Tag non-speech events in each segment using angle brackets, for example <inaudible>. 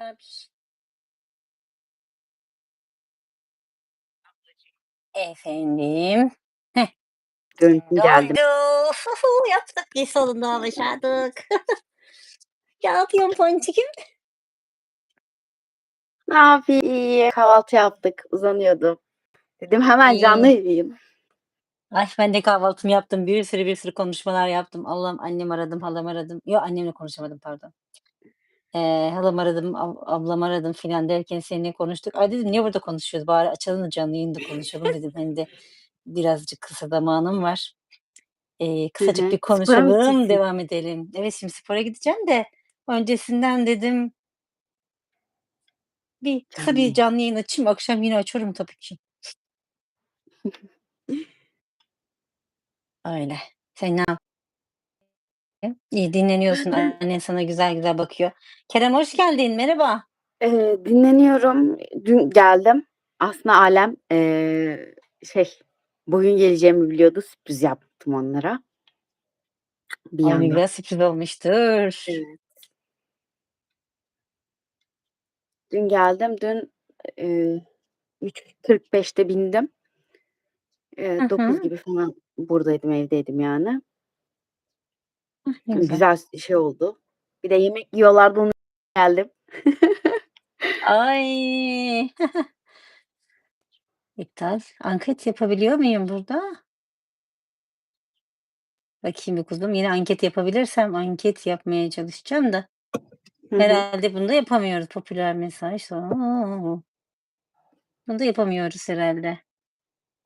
Abiş. Efendim. Döndüm geldim. Oldu. Yaptık. Bir sonunda başardık. <laughs> ne yapıyorsun ponçikim? Ne yapayım? İyi. Kahvaltı yaptık. Uzanıyordum. Dedim hemen canlı İyi. yayın. Ay ben de kahvaltımı yaptım. Bir sürü bir sürü konuşmalar yaptım. Allah'ım annem aradım, halam aradım. Yok annemle konuşamadım pardon. Eee, halam aradım, ab ablam aradım filan derken seninle konuştuk. Ay dedim niye burada konuşuyoruz? Bari açalım da canlı yayında konuşalım <laughs> dedim. Hem de birazcık kısa zamanım var. Eee, Hı kısacık hı. bir Spora mı konuşalım, gideceksin? devam edelim. Evet şimdi spora gideceğim de öncesinden dedim bir kısa Canlı bir yayın. canlı yayın açayım. Akşam yine açarım tabii ki. <laughs> Öyle. Sen ne? İyi dinleniyorsun. Annen sana güzel güzel bakıyor. Kerem hoş geldin. Merhaba. Eee, dinleniyorum. Dün geldim. Aslında ailem, eee, şey, bugün geleceğimi biliyordu. Sürpriz yaptım onlara. Bir Ay ne yandan. güzel sürpriz olmuştur. Evet. Dün geldim. Dün, eee, 3.45'te bindim. Eee, Hı 9 hı. gibi falan buradaydım, evdeydim yani. Hıh, ne güzel. güzel şey oldu. Bir de yemek yiyorlardı onu <laughs> geldim. Ay. <laughs> İptal. Anket yapabiliyor muyum burada? Bakayım bir kuzum. Yine anket yapabilirsem anket yapmaya çalışacağım da. Hı hı. Herhâlde bunu da yapamıyoruz. Popüler mesaj. O! Bunu da yapamıyoruz herhâlde.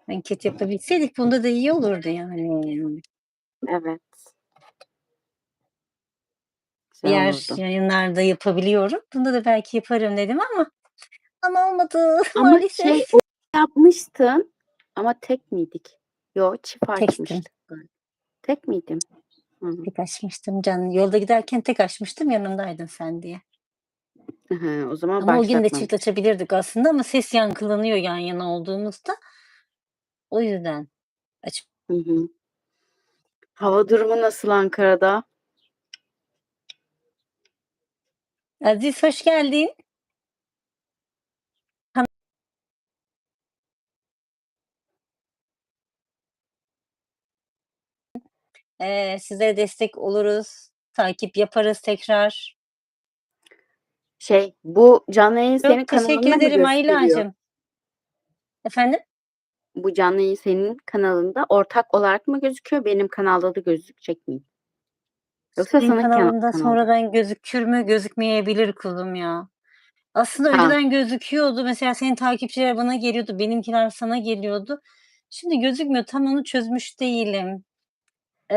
Anket yapabilseydik bunda da iyi olurdu yani. Evet. Diğer olurdu. yayınlarda yapabiliyorum. Bunda da belki yaparım dedim ama ama olmadı <laughs> Ama şey, maalesef. o yapmıştın ama tek miydik? Yo, çift Tektim. açmıştık galiba. Tek miydim? Hı. Tek açmıştım canlı. Yolda giderken tek açmıştım yanımdaydın sen diye. Hı. O zaman Ama o gün de çift açabilirdik aslında ama ses yankılanıyor yan yana olduğumuzda. O yüzden aç Hı hı. Hava durumu nasıl Ankara'da? Aziz hoş geldin. Eee, sizlere destek oluruz. Takip yaparız tekrar. Şey, bu canlı yayın senin Çok teşekkür kanalında mı ederim gösteriyor? Aylacığım. Efendim? Bu canlı yayın senin kanalında ortak olarak mı gözüküyor? Benim kanalda da gözükecek mi? Yoksa Senin sana kana kanalında kanalda sonradan gözükür mü? Gözükmeyebilir kuzum ya. Aslında Ha. önceden gözüküyordu. Mesela senin takipçiler bana geliyordu, benimkiler sana geliyordu. Şimdi gözükmüyor. Tam onu çözmüş değilim.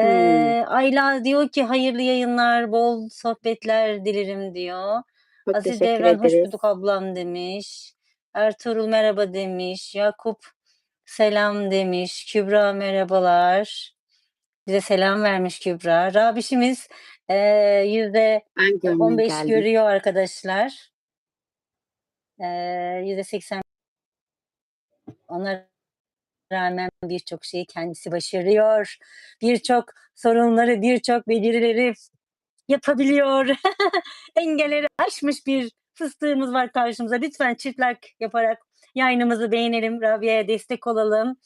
Hımm. Eee, Ayla diyor ki hayırlı yayınlar, bol sohbetler dilerim diyor. Çok Aziz teşekkür Devran hoş ederiz. bulduk ablam demiş. Ertuğrul merhaba demiş. Yakup selam demiş. Kübra merhabalar. Bize selam vermiş Kübra. Rabişimiz eee, yüzde Ben görmeye 15 geldim. görüyor arkadaşlar. Eee, %80 ona rağmen birçok şeyi kendisi başarıyor. Birçok sorunları, birçok becerileri yapabiliyor. <laughs> Engelleri aşmış bir fıstığımız var karşımıza. Lütfen çift like yaparak yayınımızı beğenelim. Rabia'ya destek olalım.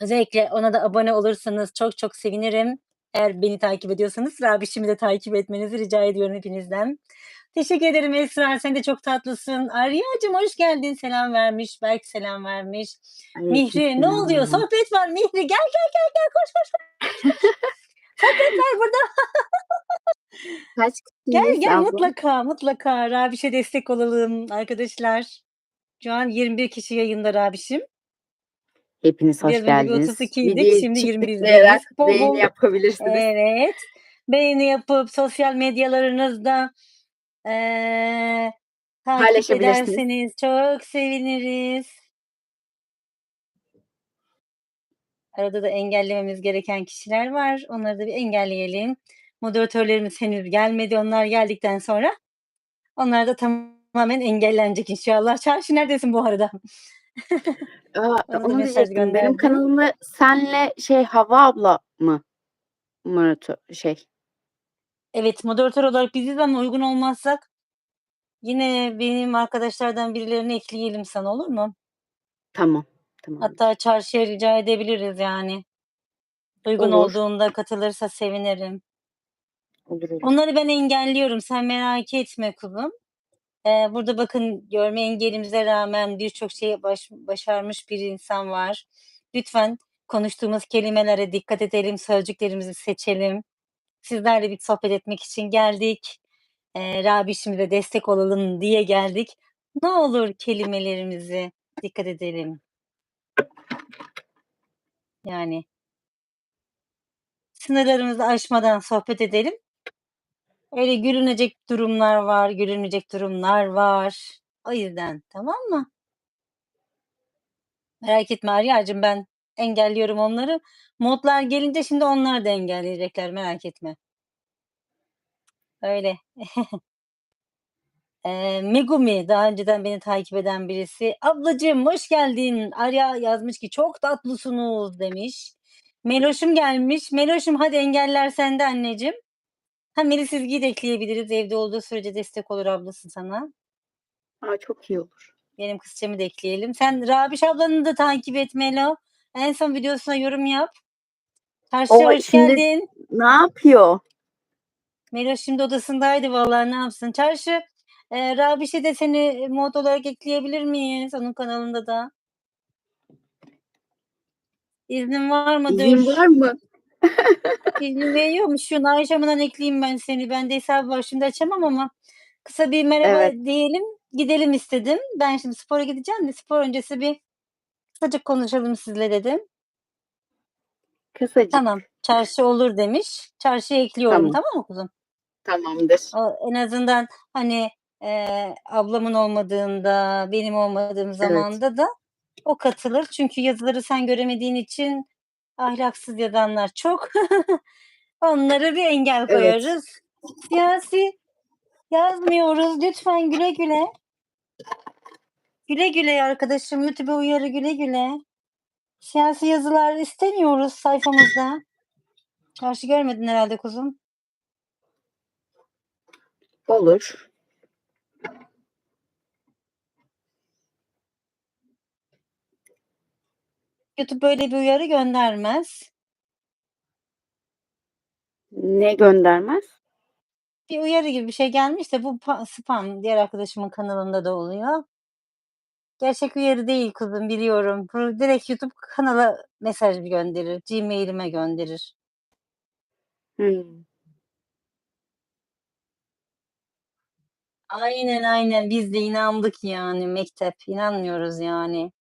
Özellikle ona da abone olursanız çok çok sevinirim. Eğer beni takip ediyorsanız Rabişim'i de takip etmenizi rica ediyorum hepinizden. Teşekkür ederim Esra. Sen de çok tatlısın. Arya'cığım hoş geldin. Selam vermiş. Berk selam vermiş. Mihri ne oluyor? Sohbet var Mihri. Gel gel gel gel koş koş. <laughs> Sohbet var burada. Kaç Gel gel abla? mutlaka mutlaka Rabiş'e destek olalım arkadaşlar. Şu an 21 kişi yayında Rabişim. Hepiniz hoş Biraz geldiniz. 32 idik. Videoyu Şimdi çift 21'deyiz. tıklayarak Bol beğeni yapabilirsiniz. Evet. Beğeni yapıp sosyal medyalarınızda eee, takip ederseniz çok seviniriz. Arada da engellememiz gereken kişiler var. Onları da bir engelleyelim. Moderatörlerimiz henüz gelmedi. Onlar geldikten sonra onlar da tamamen engellenecek inşallah. Çarşı neredesin bu arada? Aa, <laughs> Ona da onu mesaj diyecektim. Benim gönderdim. kanalımda senle şey Hava abla mı? Moderatör şey. Evet moderatör olarak biziz ama uygun olmazsak Yine benim arkadaşlardan birilerini ekleyelim sana, olur mu? Tamam, tamamdır. Hatta çarşıya rica edebiliriz yani. Uygun Olur. olduğunda katılırsa sevinirim. Olur, olur. Onları ben engelliyorum, sen merak etme kuzum. Eee, burada bakın görme engelimize rağmen birçok şeyi baş başarmış bir insan var. Lütfen konuştuğumuz kelimelere dikkat edelim, sözcüklerimizi seçelim. Sizlerle bir sohbet etmek için geldik. Eee, Rabişimize destek olalım diye geldik. Ne olur kelimelerimize dikkat edelim. Yani. Sınırlarımızı aşmadan sohbet edelim. Öyle gülünecek durumlar var, gülünmeyecek durumlar var. O yüzden, tamam mı? Merak etme Arya'cığım, ben engelliyorum onları. Modlar gelince şimdi onlar da engelleyecekler, merak etme. Öyle. <laughs> Eee, Megumi, daha önceden beni takip eden birisi. "Ablacığım hoş geldin." Arya yazmış ki, "Çok tatlısınız." demiş. Meloş'um gelmiş. Meloş'um hadi engeller sende anneciğim. Ha, Melis Ezgi'yi de ekleyebiliriz. Evde olduğu sürece destek olur ablası sana. A, çok iyi olur. Benim kızcağımı da ekleyelim. Sen Rabiş ablanı da takip et Melo. En son videosuna yorum yap. Çarşıya O hoş şimdi geldin. ne yapıyor? Meloş şimdi odasındaydı vallahi ne yapsın. Çarşı, eee, Rabiş'i de seni mod olarak ekleyebilir miyiz onun kanalında da? İznin var mı? İzin var mı? İzin veriyor mu? Şu akşamından ekleyeyim ben seni. Bende hesabı var. Şimdi açamam ama kısa bir merhaba Evet. diyelim, gidelim istedim. Ben şimdi spora gideceğim de spor öncesi bir kısacık konuşalım sizle dedim. Kısacık. Tamam. Çarşı olur demiş. Çarşıya ekliyorum. Tamam. Tamam mı kuzum? Tamamdır. O en azından, hani, eee, ablamın olmadığında, benim olmadığım Evet. zamanda da o katılır. Çünkü yazıları sen göremediğin için ahlaksız yazanlar çok. <laughs> Onlara bir engel Evet. koyarız. Siyasi yazmıyoruz. Lütfen güle güle. Güle güle arkadaşım. YouTube'a uyarı güle güle. Siyasi yazılar istemiyoruz sayfamızda. Çarşı görmedin herhâlde kuzum. Olur. YouTube böyle bir uyarı göndermez. Ne göndermez? Bir uyarı gibi bir şey gelmiş de bu pa spam. Diğer arkadaşımın kanalında da oluyor. Gerçek uyarı değil kuzum biliyorum. Bu direkt YouTube kanala mesaj gönderir. Gmail'ime gönderir. Hımm. Aynen, aynen. Biz de inandık yani mektep. İnanmıyoruz yani.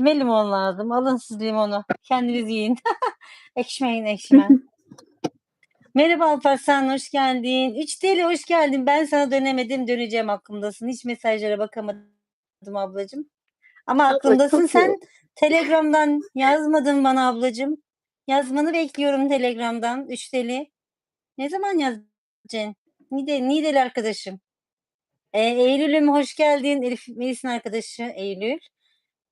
Kime limon lazım? Alın siz limonu. Kendiniz yiyin. <laughs> Ekşimeyin, ekşimen. <laughs> Merhaba Alparslan, hoş geldin. 3 TL hoş geldin. Ben sana dönemedim, döneceğim aklımdasın. Hiç mesajlara bakamadım ablacığım. Ama aklımdasın sen. Telegram'dan yazmadın bana ablacığım. Yazmanı bekliyorum Telegram'dan. 3 TL. Ne zaman yazacaksın? Nide Niğdeli arkadaşım. Eee, Eylül'üm hoş geldin. Elif Melis'in arkadaşı Eylül.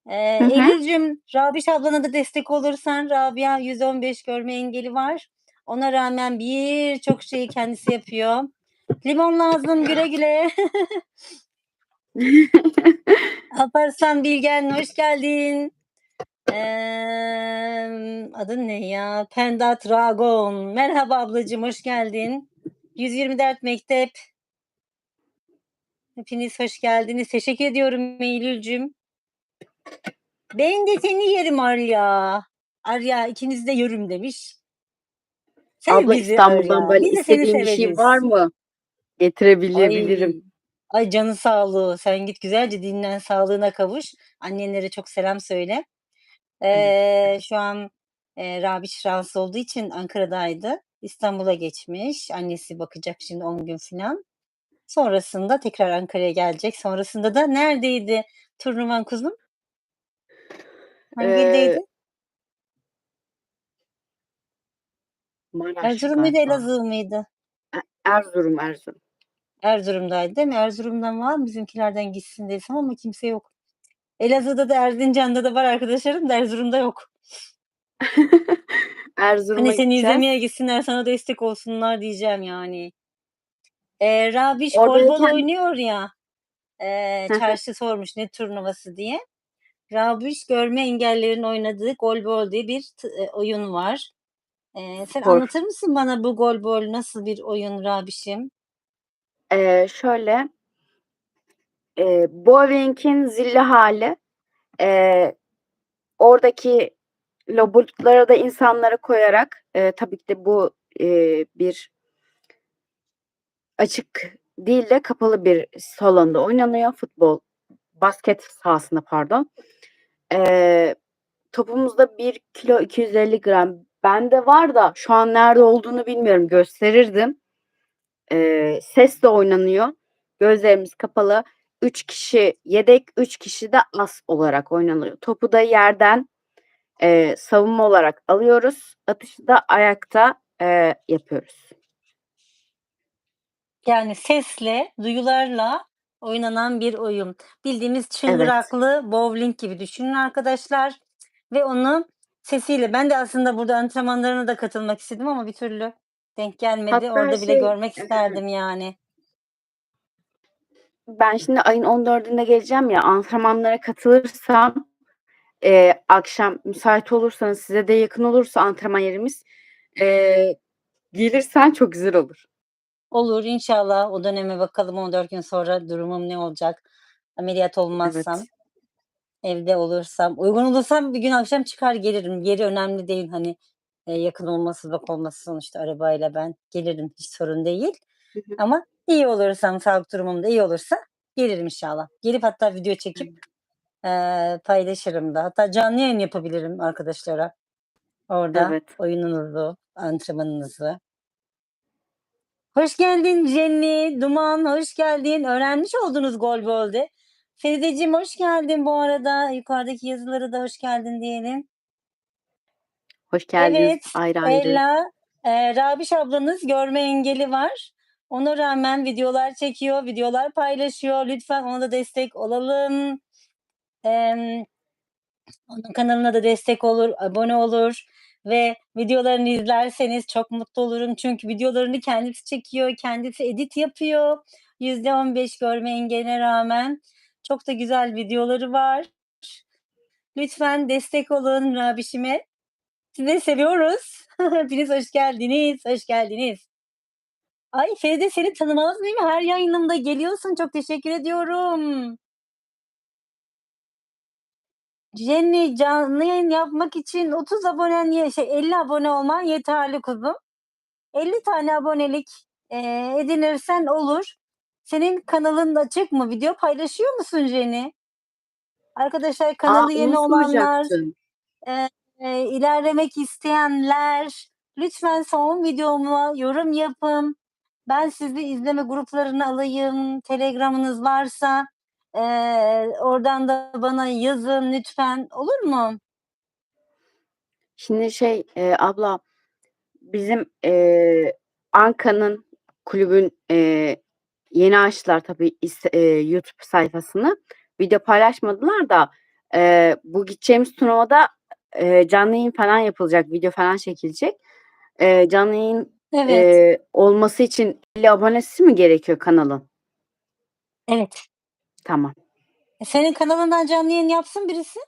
Eee, Hı hı. Eylül'cüm, Rabiş ablana da destek olursan Rabia 115 görme engeli var. Ona rağmen birçok şeyi kendisi yapıyor. Limon lazım, güle güle. <laughs> Alparslan Bilgen, hoş geldin. Emm, adın ne ya? Penda Dragon. Merhaba ablacığım, hoş geldin. 124 Mektep. Hepiniz hoş geldiniz. Teşekkür ediyorum Eylül'cüm. Ben de seni yerim Arya. Arya ikinizi de yerim demiş. Sev Abla bizi İstanbul'dan Arya. böyle Biz de seni istediğin bir şey severiz. var mı? Getirebilebilirim. Ay, ay canı sağlığı. Sen git güzelce dinlen, sağlığına kavuş. Annenlere çok selam söyle. Eee, şu an, eee, Rabiş rahatsız olduğu için Ankara'daydı. İstanbul'a geçmiş. Annesi bakacak şimdi 10 gün filan. Sonrasında tekrar Ankara'ya gelecek. Sonrasında da neredeydi turnuvan kuzum? Hangi Eee ildeydi? Maraş Erzurum muydu, galiba. Elazığ mıydı? E Erzurum, Erzurum. Erzurum'daydı değil mi? Erzurum'dan var bizimkilerden gitsin desem ama kimse yok. Elazığ'da da Erzincan'da da var arkadaşlarım da Erzurum'da yok. <laughs> Erzurum'a Hani seni gideceğiz. izlemeye gitsinler, sana destek olsunlar diyeceğim yani. Eee, Rabiş golbol Oradayken oynuyor ya, eee, Hı hı. Çarşı sormuş ne turnuvası diye. Rabiş görme engellilerin oynadığı golbol diye bir eee, oyun var. Eee, sen Spor. anlatır mısın bana bu golbol nasıl bir oyun Rabişim? Eee, şöyle eee, bovlingin zilli hâli. Eee, oradaki lobutlara da insanları koyarak, eee, tabii ki de bu, eee, bir açık değil de kapalı bir salonda oynanıyor futbol, basket sahasında pardon. Eee, topumuz da 1 kilo 250 gram. Bende var da şu an nerede olduğunu bilmiyorum, gösterirdim. Eee, sesle oynanıyor. Gözlerimiz kapalı. 3 kişi yedek, 3 kişi de as olarak oynanıyor. Topu da yerden, eee, savunma olarak alıyoruz. Atışı da ayakta, eee, yapıyoruz. Yani sesle, duyularla oynanan bir oyun. Bildiğimiz Evet. çıngıraklı bovling gibi düşünün arkadaşlar ve onu sesiyle Ben de aslında burada antrenmanlarına da katılmak istedim ama bir türlü denk gelmedi. Hatta Orada bile şey, görmek isterdim yani. Ben şimdi ayın 14'ünde geleceğim ya, antrenmanlara katılırsam, eee, akşam müsait olursanız, size de yakın olursa antrenman yerimiz, eee, gelirsen çok güzel olur. Olur inşallah o döneme bakalım 14 gün sonra durumum ne olacak? Ameliyat olmazsam, Evet. evde olursam, uygun olursam bir gün akşam çıkar gelirim. Yeri önemli değil hani, eee, yakın olması, uzak olması sonuçta arabayla ben gelirim hiç sorun değil. Hı hı. Ama iyi olursam, sağlık durumum da iyi olursa gelirim inşallah. Gelip hatta video çekip, eee, paylaşırım da. Hatta canlı yayın yapabilirim arkadaşlara. Orada Evet. oyununuzu, antrenmanınızı. Hoş geldin Jenny, Duman hoş geldin. Öğrenmiş oldunuz golbolde. Ferideciğim hoş geldin bu arada. Yukarıdaki yazılara da hoş geldin diyelim. Hoş geldiniz Evet, ayrı. Ela, eee, Rabiş ablanız görme engeli var. Ona rağmen videolar çekiyor, videolar paylaşıyor. Lütfen ona da destek olalım. Emm, onun kanalına da destek olur, abone olur ve videolarını izlerseniz çok mutlu olurum. Çünkü videolarını kendisi çekiyor, kendisi edit yapıyor. %15 görme engeline rağmen çok da güzel videoları var. Lütfen destek olun Rabişime. Sizi seviyoruz. <laughs> Hepiniz hoş geldiniz, hoş geldiniz. Ay Feride seni tanımaz mıyım? Her yayınımda geliyorsun. Çok teşekkür ediyorum. Jenny canlı yayın yapmak için 30 abonen ye şey 50 abone olman yeterli kuzum. 50 tane abonelik, eee, edinirsen olur. Senin kanalın açık mı? Video paylaşıyor musun Jenny? Arkadaşlar kanalı yeni onu olanlar, soracaktım. eee, ilerlemek isteyenler lütfen son videoma yorum yapın. Ben sizi izleme gruplarına alayım. Telegram'ınız varsa, eee, oradan da bana yazın lütfen. Olur mu? Şimdi şey, eee, abla, bizim, eee, Anka'nın kulübün, eee, yeni açtılar tabii is eee, YouTube sayfasını. Video paylaşmadılar da, eee, bu gideceğimiz turnuvada, eee, canlı yayın falan yapılacak, video falan çekilecek. Eee, canlı yayın, Evet. eee, olması için 50 abonesi mi gerekiyor kanalın? Evet. Tamam. E, senin kanalından canlı yayın yapsın birisi.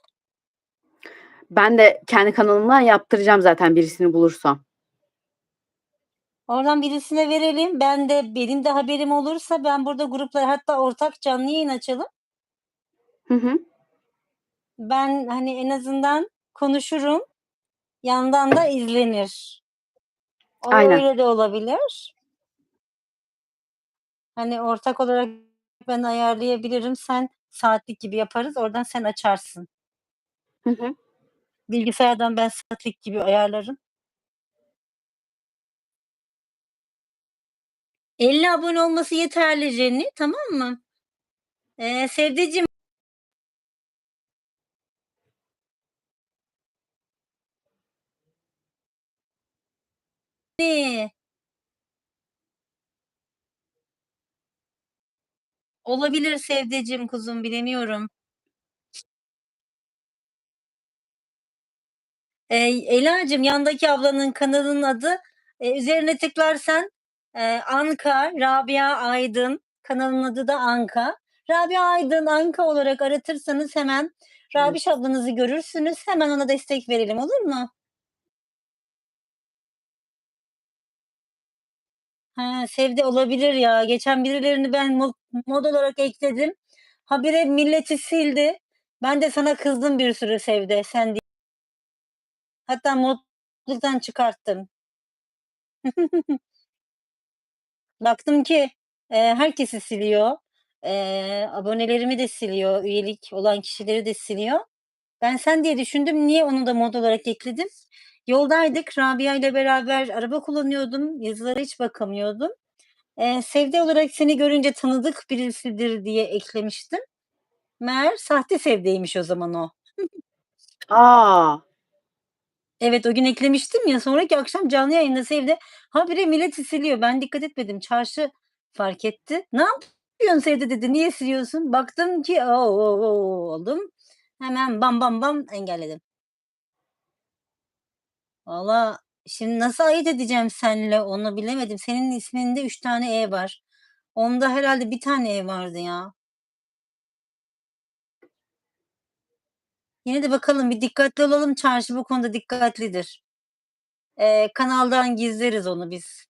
Ben de kendi kanalımdan yaptıracağım zaten birisini bulursam. Oradan birisine verelim. Ben de benim de haberim olursa ben burada gruplar hatta ortak canlı yayın açalım. Hı hı. Ben, hani, en azından konuşurum. Yandan da izlenir. O Aynen. öyle de olabilir. Hani, ortak olarak ben ayarlayabilirim. Sen saatlik gibi yaparız. Oradan sen açarsın. Hı hı. Bilgisayardan ben saatlik gibi ayarlarım. 50 abone olması yeterli Jenny, tamam mı? Eee, Sevdeciğim Olabilir Sevdeciğim, kuzum, bilemiyorum. Eee, Elacığım, yandaki ablanın kanalının adı, eee, üzerine tıklarsan Eee, Anka, Rabia Aydın. Kanalın adı da Anka. Rabia Aydın, Anka olarak aratırsanız hemen. Rabiş ablanızı görürsünüz. Hemen ona destek verelim, olur mu? Ha, Sevde olabilir ya. Geçen birilerini ben mod mod olarak ekledim. Habire milleti sildi. Ben de sana kızdım bir sürü Sevde, sen di Hatta modluktan çıkarttım. <laughs> Baktım ki, eee, herkesi siliyor. Eee, abonelerimi de siliyor, üyelik olan kişileri de siliyor. Ben sen diye düşündüm. Niye onu da mod olarak ekledim? Yoldaydık. Rabia ile beraber araba kullanıyordum. Yazılara hiç bakamıyordum. Eee, Sevde olarak seni görünce tanıdık birisidir diye eklemiştim. Meğer sahte Sevde'ymiş o zaman o. A! Evet, o gün eklemiştim ya, sonraki akşam canlı yayında Sevde habire milleti siliyor. Ben dikkat etmedim. Çarşı fark etti. "Ne yapıyorsun Sevde?" dedi. "Niye siliyorsun?" Baktım ki o o o oldum. Hemen bam bam bam engelledim. Valla şimdi nasıl ayırt edeceğim seninle onu bilemedim. Senin isminde 3 tane E var. Onda herhâlde 1 tane E vardı ya. Yine de bakalım, bir dikkatli olalım. Çarşı bu konuda dikkatlidir. Eee, kanaldan gizleriz onu biz.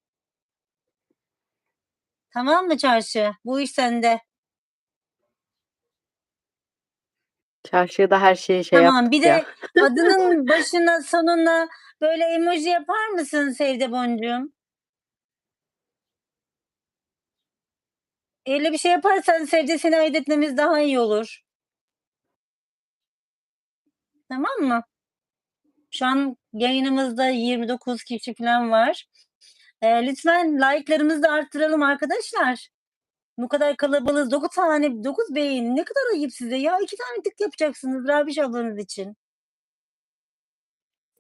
Tamam mı Çarşı? Bu iş sende. Çarşıya da her şeyi şey Tamam, bir yaptık ya. de adının <laughs> başına, sonuna böyle emoji yapar mısın Sevde boncuğum? Öyle bir şey yaparsan Sevde seni ayırt etmemiz daha iyi olur. Tamam mı? Şu an yayınımızda 29 kişi falan var. Eee, lütfen like'larımızı da arttıralım arkadaşlar. Bu kadar kalabalığız. 9 tane 9 beğeni ne kadar ayıp size ya. 2 tane tık yapacaksınız Rabiş ablanız için.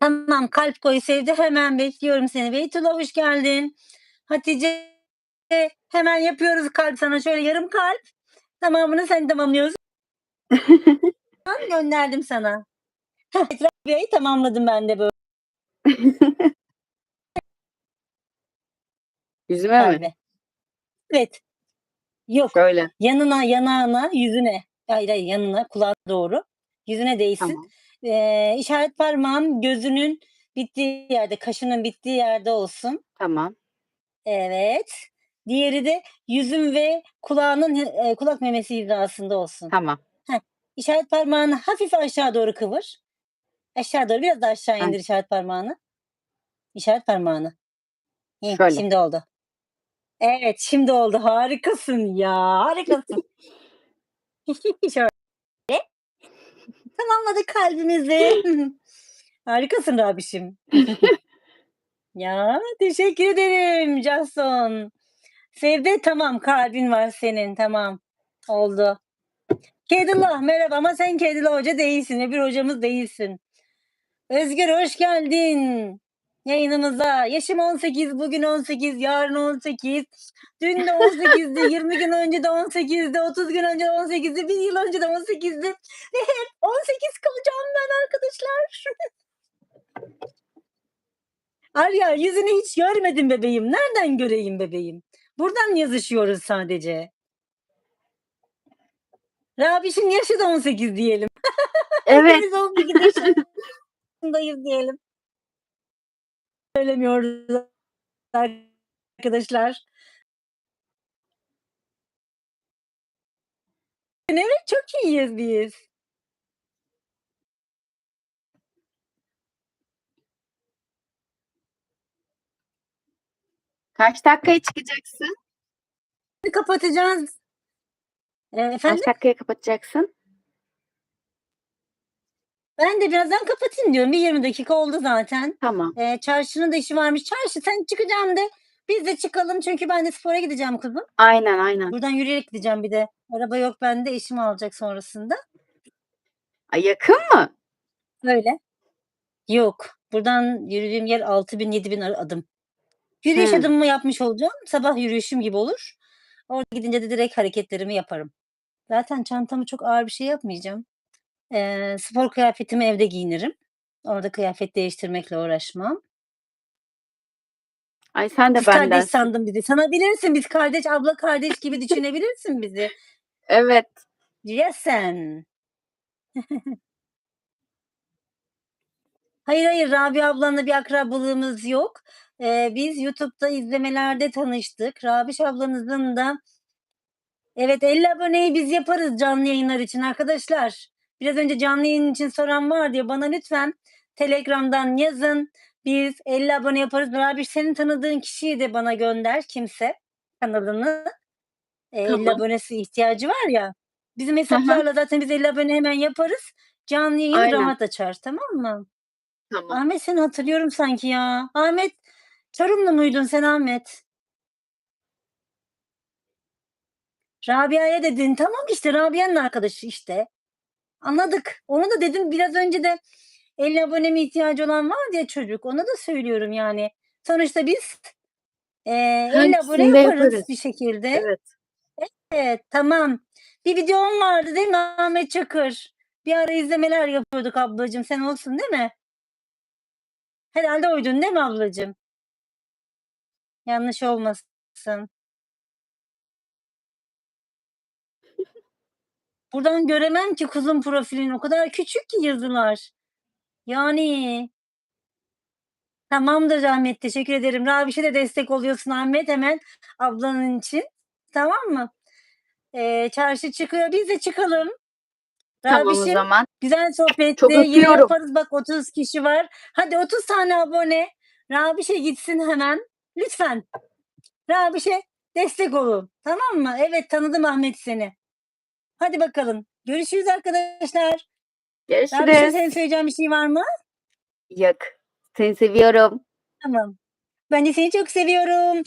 Tamam, kalp koy Sevde. Hemen bekliyorum seni. Beytullah hoş geldin. Hatice hemen yapıyoruz kalp sana. Şöyle yarım kalp. Tamamını sen tamamlıyorsun. Ben <laughs> gönderdim sana. Rabia'yı tamamladım ben de böyle. <laughs> Yüzüme mi? Kalbe. Evet. Yok. Şöyle. Yanına, yanağına, yüzüne. Hayır, hayır, yanına, kulağa doğru. Yüzüne değsin. Tamam. Eee, işaret parmağın gözünün bittiği yerde, kaşının bittiği yerde olsun. Tamam. Evet. Diğeri de yüzün ve kulağının eee, kulak memesi hizasında olsun. Tamam. Heh. İşaret parmağını hafif aşağı doğru kıvır. Aşağı doğru, biraz daha aşağı Heh. indir işaret parmağını. İşaret parmağını. Hıh, Şöyle. şimdi oldu. Evet, şimdi oldu. Harikasın ya, harikasın. <laughs> <laughs> Şöyle. Tamamladık kalbimizi. <laughs> Harikasın Rabişim. <laughs> Ya, teşekkür ederim Canson. Sevde tamam, kalbin var senin. Tamam, oldu. Kedullah merhaba ama sen Kedullah Hoca değilsin. Öbür hocamız değilsin. Özgür hoş geldin yayınımıza. Yaşım 18, bugün 18, yarın 18. Dün de 18'di, 20 <laughs> gün önce de 18'di, 30 gün önce de 18'di, 1 yıl önce de 18'di ve hep 18 kalacağım ben arkadaşlar. <laughs> Arya yüzünü hiç görmedim bebeğim. Nereden göreyim bebeğim? Buradan yazışıyoruz sadece. Rabiş'in yaşı da 18 diyelim. <laughs> Evet. Hepimiz 18 yaşındayız diyelim. Söylemiyoruz arkadaşlar. Evet, çok iyiyiz biz. Kaç dakikaya çıkacaksın? Kapatacağız. Efendim? Kaç dakikaya kapatacaksın? Ben de birazdan kapatayım diyorum. Bir 20 dakika oldu zaten. Tamam. Eee, çarşının da işi varmış. Çarşı sen çıkacağım de. Biz de çıkalım çünkü ben de spora gideceğim kızım. Aynen, aynen. Buradan yürüyerek gideceğim bir de. Araba yok bende. Eşim alacak sonrasında. Ay, yakın mı? Öyle. Yok. Buradan yürüdüğüm yer 6000-7000 ar adım. Yürüyüş Hıı. adımımı yapmış olacağım. Sabah yürüyüşüm gibi olur. Orada gidince de direkt hareketlerimi yaparım. Zaten çantamı çok ağır bir şey yapmayacağım. Eee, spor kıyafetimi evde giyinirim. Orada kıyafet değiştirmekle uğraşmam. Ay sen de Kız kardeş bendensin. sandın bizi. Sanabilirsin. Biz kardeş, abla kardeş gibi düşünebilirsin bizi. Evet. Ya sen. Hayır hayır Rabia ablanla bir akrabalığımız yok. Eee, biz YouTube'da izlemelerde tanıştık. Rabiş ablanızın da Evet 50 aboneyi biz yaparız canlı yayınlar için arkadaşlar. Biraz önce canlı yayın için soran var diye bana lütfen Telegram'dan yazın. Biz 50 abone yaparız. Rabiş senin tanıdığın kişiyi de bana gönder kimse kanalını. Eee, 50 Tamam. abonesi ihtiyacı var ya. Bizim hesaplarla zaten biz 50 abone hemen yaparız. Canlı yayın Aynen. rahat açar tamam mı? Tamam. Ahmet seni hatırlıyorum sanki ya. Ahmet Çorumlu muydun sen Ahmet? Rabia'ya dedin. Tamam işte Rabia'nın arkadaşı işte. Anladık. Onu da dedim biraz önce de 50 aboneme ihtiyacı olan var diye çocuk. Ona da söylüyorum yani. Sonuçta biz eee 50 abone yaparız yaparız. bir şekilde. Evet. Evet tamam. Bir videom vardı değil mi Ahmet Çakır? Bir ara izlemeler yapıyorduk ablacığım. Sen olsun değil mi? Herhalde oydun değil mi ablacığım? Yanlış olmasın. Buradan göremem ki kuzum profilin. O kadar küçük ki yazılar. Yani. Tamamdır Ahmet. Teşekkür ederim. Rabiş'e de destek oluyorsun Ahmet hemen ablanın için. Tamam mı? Eee, çarşı çıkıyor. Biz de çıkalım. Tamam o Rabiş'im zaman. güzel sohbetti. Çok Yine öpüyorum. yaparız. Bak 30 kişi var. Hadi 30 tane abone. Rabiş'e gitsin hemen. Lütfen. Rabiş'e destek olun. Tamam mı? Evet tanıdım Ahmet seni. Hadi bakalım. Görüşürüz arkadaşlar. Rabiş'im Görüşürüz. senin söyleyeceğin bir şey var mı? Yok. Seni seviyorum. Tamam. Ben de seni çok seviyorum.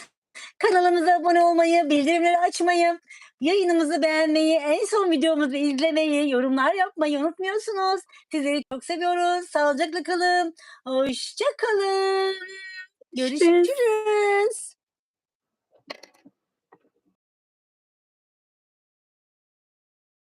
Kanalımıza abone olmayı, bildirimleri açmayı, yayınımızı beğenmeyi, en son videomuzu izlemeyi, yorumlar yapmayı unutmuyorsunuz. Sizleri çok seviyoruz. Sağlıcakla kalın. Hoşça kalın. Görüşürüz.